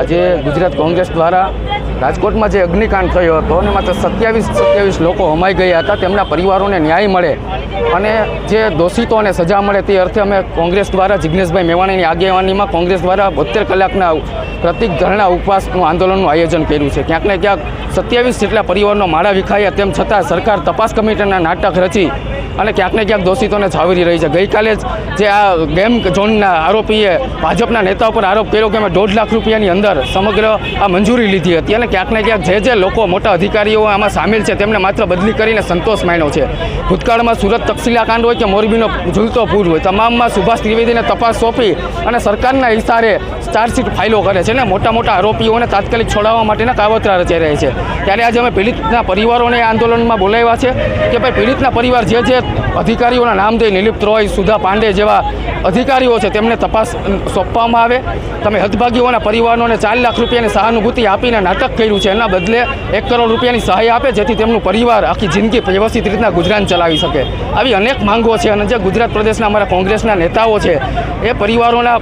આજે ગુજરાત કોંગ્રેસ દ્વારા રાજકોટમાં જે અગ્નિકાંડ થયો હતો અને માત્ર સત્યાવીસ સત્યાવીસ લોકો હમાઈ ગયા હતા, તેમના પરિવારોને ન્યાય મળે અને જે દોષિતોને સજા મળે તે અર્થે અમે કોંગ્રેસ દ્વારા જિજ્ઞેશભાઈ મેવાણીની આગેવાનીમાં કોંગ્રેસ દ્વારા બોતેર કલાકના પ્રતિક ધરણા ઉપવાસનું આંદોલનનું આયોજન કર્યું છે. ક્યાંક ને ક્યાંક સત્યાવીસ જેટલા પરિવારનો માળા વિખાયા, તેમ છતાં સરકાર તપાસ કમિટીના નાટક રચી અને ક્યાંક ને ક્યાંક દોષિતોને છાવરી રહી છે. ગઈકાલે જ જે આ ગેમ ઝોનના આરોપીએ ભાજપના નેતા ઉપર આરોપ કર્યો કે અમે દોઢ લાખ રૂપિયાની અંદર સમગ્ર આ મંજૂરી લીધી હતી અને ક્યાંક ને ક્યાંક જે જે લોકો મોટા અધિકારીઓ આમાં સામેલ છે તેમને માત્ર બદલી કરીને સંતોષ માન્યો છે. ભૂતકાળમાં સુરત તકસીલા કાંડ હોય કે મોરબીનો ઝૂલતો પૂર હોય, તમામમાં સુભાષ ત્રિવેદીને તપાસ સોંપી અને સરકારના ઇશારે ચાર્જશીટ ફાઇલો કરે છે ને મોટા મોટા આરોપીઓને તાત્કાલિક છોડાવવા માટેના કાવતરા રચાઈ રહે છે. ત્યારે આજે અમે પીડિતના પરિવારોને આંદોલનમાં બોલાવ્યા છે કે ભાઈ, પીડિતના પરિવાર જે જે અધિકારીઓના નામ નિલિપ્ત રોય સુધા પાંડે જેવા અધિકારીઓ છે, તેમને તપાસ સોંપવામાં આવે. તમે હદભાગીઓના પરિવારોને ચાર લાખ રૂપિયાની સહાનુભૂતિ આપીને નાટક કર્યું છે, એના બદલે એક કરોડ રૂપિયાની સહાય આપે, જેથી તેમનું પરિવાર આખી જિંદગી વ્યવસ્થિત રીતના ગુજરાન ચલાવી શકે. આવી અનેક માંગો છે અને જે ગુજરાત પ્રદેશના અમારા કોંગ્રેસના નેતાઓ છે, એ પરિવારોના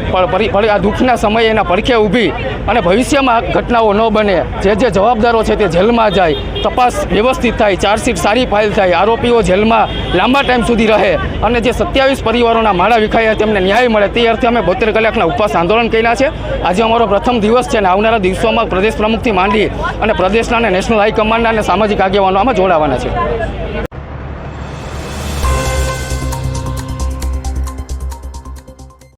આ દુઃખના સમયે એના પડખે ઊભી અને ભવિષ્યમાં ઘટનાઓ ન બને, જે જે જવાબદારો છે તે જેલમાં જાય, તપાસ વ્યવસ્થિત થાય, ચાર્જશીટ સારી ફાઇલ થાય, આરોપીઓ જેલમાં લાંબા ટાઈમ સુધી રહે. અને જે સત્યાવીસ પરિવારોના માળા વિખાયા તેમને ન્યાય મળે તે અર્થે અમે બોતેર કલાકના ઉપવાસ આંદોલન કર્યા છે. આજે અમારો પ્રથમ દિવસ છે અને આવનારા દિવસોમાં પ્રદેશ પ્રમુખથી માંડી અને પ્રદેશના અને નેશનલ હાઈકમાન્ડના અને સામાજિક આગેવાનો આમાં જોડાવાના છે.